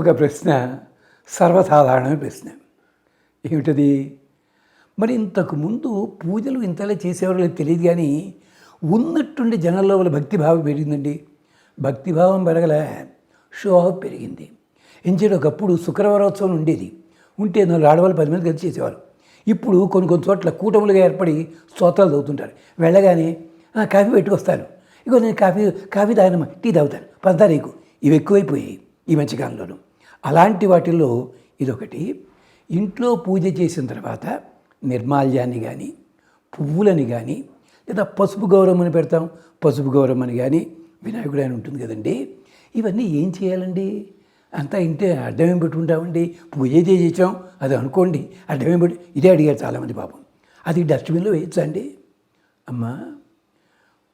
ఇంకొక ప్రశ్న సర్వసాధారణమైన ప్రశ్న. ఏమిటది? మరి ఇంతకు ముందు పూజలు ఇంతలా చేసేవారు తెలియదు కానీ ఉన్నట్టుండి జనాల్లో వాళ్ళ భక్తిభావం పెరిగిందండి. భక్తిభావం పెరగలే షో ఆఫ్ పెరిగింది. ఎంచేది ఒకప్పుడు శుక్రవారోత్సవం ఉండేది. ఉంటే నన్ను ఆడవాళ్ళు పది మంది కలిసి చేసేవారు. ఇప్పుడు కొన్ని కొన్ని చోట్ల కూటములుగా ఏర్పడి స్తోత్రాలు చదువుతుంటారు. వెళ్ళగానే "ఆ, కాఫీ పెట్టుకొస్తాను. ఇగో నేను కాఫీ కాఫీ తాగనమ్మా టీ తాగుతాను. పంచదారీకు ఇవి ఎక్కువైపోయాయి ఈ మధ్యకాలంలోనూ. అలాంటి వాటిల్లో ఇదొకటి. ఇంట్లో పూజ చేసిన తర్వాత నిర్మాల్యాన్ని కానీ పువ్వులని కానీ లేదా పసుపు గౌరవం అని పెడతాం పసుపు గౌరవం అని కానీ వినాయకుడు అని ఉంటుంది కదండి. ఇవన్నీ ఏం చేయాలండి? అంతా ఇంటే అడ్డమేం పెట్టుకుంటామండి? పూజ చేసాం అది అనుకోండి. అడ్డమేం పెట్టి ఇదే అడిగారు చాలామంది పాపం. అది డస్ట్బిన్లో వేయచ్చా అండి? అమ్మా!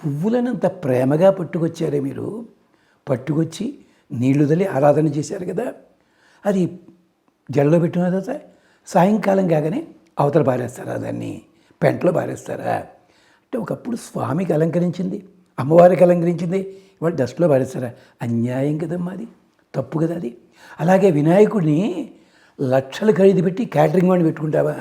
పువ్వులను అంత ప్రేమగా పట్టుకొచ్చారే మీరు. పట్టుకొచ్చి నీళ్ళు తల్లి ఆరాధన చేశారు కదా. అది జడలో పెట్టిన తర్వాత సాయంకాలం కాగానే అవతల పారేస్తారా దాన్ని? పెంటలో పారేస్తారా? అంటే ఒకప్పుడు స్వామికి అలంకరించింది అమ్మవారికి అలంకరించింది ఇవాళ డస్ట్లో పారేస్తారా? అన్యాయం కదమ్మా అది తప్పు కదా అది. అలాగే వినాయకుడిని లక్షలు ఖరీదు పెట్టి క్యాటరింగ్ వాడిని పెట్టుకుంటావా?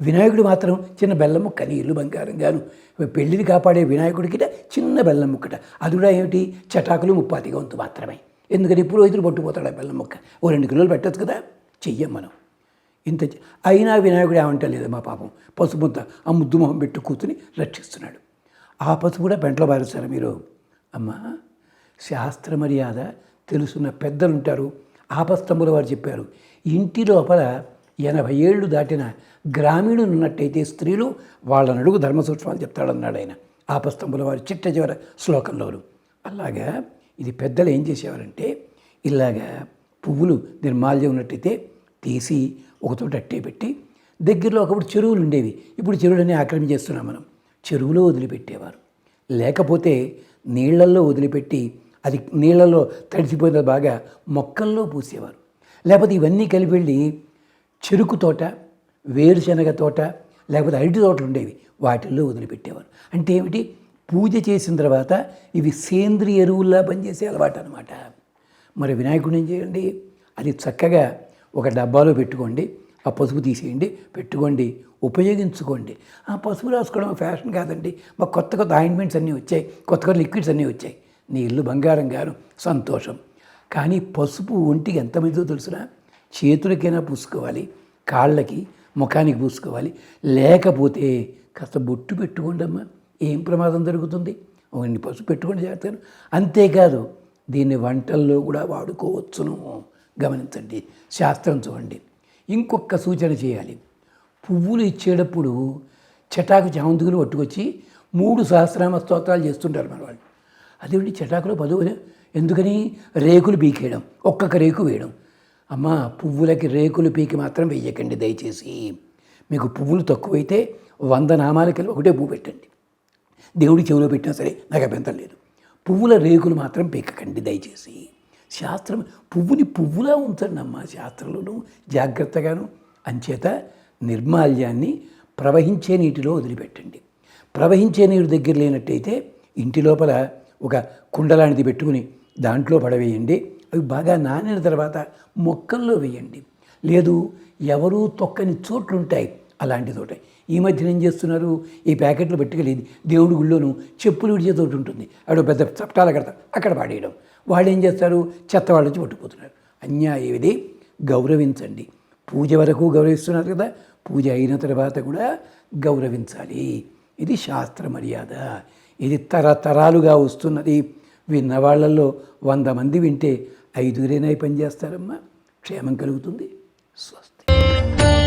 వినాయకుడు మాత్రం చిన్న బెల్లం ముక్క నీళ్ళు బంగారం గాను పెళ్ళిని కాపాడే వినాయకుడికి చిన్న బెల్లం ముక్కట. అది కూడా ఏమిటి? చటాకులు ముప్పాతిగా వంతు మాత్రమే. ఎందుకని పురోహితుడు పట్టుకుపోతాడు ఆ బెల్లం మొక్క. ఓ రెండు కిలోలు పెట్టచ్చు కదా చెయ్యం మనం. ఇంత అయినా వినాయకుడు ఏమంటలేదు మా పాపం. పసుపు ఆ ముద్దు మొహం పెట్టు కూతుని రక్షిస్తున్నాడు. ఆ పసుపు కూడా పెంటలో పారేస్తారు మీరు. అమ్మా శాస్త్ర మర్యాద తెలుసున్న పెద్దలు ఉంటారు. ఆపస్తంభుల వారు చెప్పారు ఇంటి లోపల ఎనభై ఏళ్ళు దాటిన గ్రామీణులు ఉన్నట్టయితే స్త్రీలు వాళ్ళ నడుగు ధర్మ సూక్ష్మాలు చెప్తాడన్నాడు ఆయన. ఆపస్తంభుల వారి చిట్ట చివర శ్లోకంలోను. అలాగా? ఇది పెద్దలు ఏం చేసేవారంటే ఇలాగా పువ్వులు నిర్మాల్యం ఉన్నట్టయితే తీసి ఒకచోట అట్టే పెట్టి దగ్గరలో ఒకప్పుడు చెరువులు ఉండేవి. ఇప్పుడు చెరువులన్నీ ఆక్రమించేస్తున్నాం మనం. చెరువులో వదిలిపెట్టేవారు. లేకపోతే నీళ్ళల్లో వదిలిపెట్టి అది నీళ్ళల్లో తడిసిపోయిన బాగా మొక్కల్లో పూసేవారు. లేకపోతే ఇవన్నీ కలిపి వెళ్ళి చెరుకు తోట వేరుశనగ తోట లేకపోతే అరటి తోటలు ఉండేవి. వాటిల్లో వదిలిపెట్టేవారు. అంటే ఏమిటి? పూజ చేసిన తర్వాత ఇవి సేంద్రియ ఎరువుల్లా పనిచేసే అలవాటు అనమాట మరి వినాయకుడిని ఏం చేయండి? అది చక్కగా ఒక డబ్బాలో పెట్టుకోండి ఆ పసుపు తీసేయండి పెట్టుకోండి ఉపయోగించుకోండి. ఆ పసుపు రాసుకోవడం ఫ్యాషన్ కాదండి. మాకు కొత్త కొత్త ఆయింట్మెంట్స్ అన్నీ వచ్చాయి కొత్త కొత్త లిక్విడ్స్ అన్నీ వచ్చాయి. నీ ఇల్లు బంగారం గారు సంతోషం. కానీ పసుపు ఒంటికి ఎంత మంచిదో తెలుసునా చేతులకైనా పూసుకోవాలి కాళ్ళకి ముఖానికి పూసుకోవాలి. లేకపోతే కాస్త బొట్టు పెట్టుకోండి అమ్మా ఏం ప్రమాదం జరుగుతుంది? ఇన్ని పసుపు పెట్టుకొని చేస్తారు అంతేకాదు దీన్ని వంటల్లో కూడా వాడుకోవచ్చును. గమనించండి. శాస్త్రం చూడండి. ఇంకొక సూచన చేయాలి. పువ్వులు ఇచ్చేటప్పుడు చటాకు చామంతుకులు పట్టుకొచ్చి మూడు సహస్రామ స్తోత్రాలు చేస్తుంటారు మన వాళ్ళు. అదేమిటి చటాకులో పదువు ఎందుకని? రేకులు పీకేయడం. ఒక్కొక్క రేకు వేయడం. అమ్మ పువ్వులకి రేకులు పీకి మాత్రం వెయ్యకండి దయచేసి. మీకు పువ్వులు తక్కువైతే వంద నామాలకి ఒకటే పువ్వు పెట్టండి. దేవుడి చెవిలో పెట్టినా సరే నాకు అభ్యంతరం లేదు. పువ్వుల రేకులు మాత్రం పీకకండి దయచేసి. శాస్త్రం పువ్వుని పువ్వులా ఉంచండి అమ్మ శాస్త్రంలోనూ జాగ్రత్తగాను. అంచేత నిర్మాల్యాన్ని ప్రవహించే నీటిలో వదిలిపెట్టండి. ప్రవహించే నీరు దగ్గర లేనట్టయితే ఇంటి లోపల ఒక కుండలాంటిది పెట్టుకుని దాంట్లో పడవేయండి. అవి బాగా నానిన తర్వాత మొక్కల్లో వేయండి. లేదు ఎవరూ తొక్కని చోట్లుంటాయి. అలాంటిదోట ఈ మధ్యన ఏం చేస్తున్నారు? ఈ ప్యాకెట్లు పెట్టుకెళ్ళేది. దేవుడి గుళ్ళోనూ చెప్పులు విడిచేతోటి ఉంటుంది. అక్కడ పెద్ద చప్టాలు కడతారు అక్కడ పాడేయడం. వాళ్ళు ఏం చేస్తారు? చెత్త వాళ్ళ నుంచి పట్టుకుపోతున్నారు. అన్యాయం ఇది గౌరవించండి. పూజ వరకు గౌరవిస్తున్నారు కదా? పూజ అయిన తర్వాత కూడా గౌరవించాలి. ఇది శాస్త్ర మర్యాద. ఇది తరతరాలుగా వస్తున్నది. విన్న వాళ్ళల్లో వంద మంది వింటే ఐదుగురేనై పనిచేస్తారమ్మా పని చేస్తారమ్మా. క్షేమం కలుగుతుంది. స్వస్తి.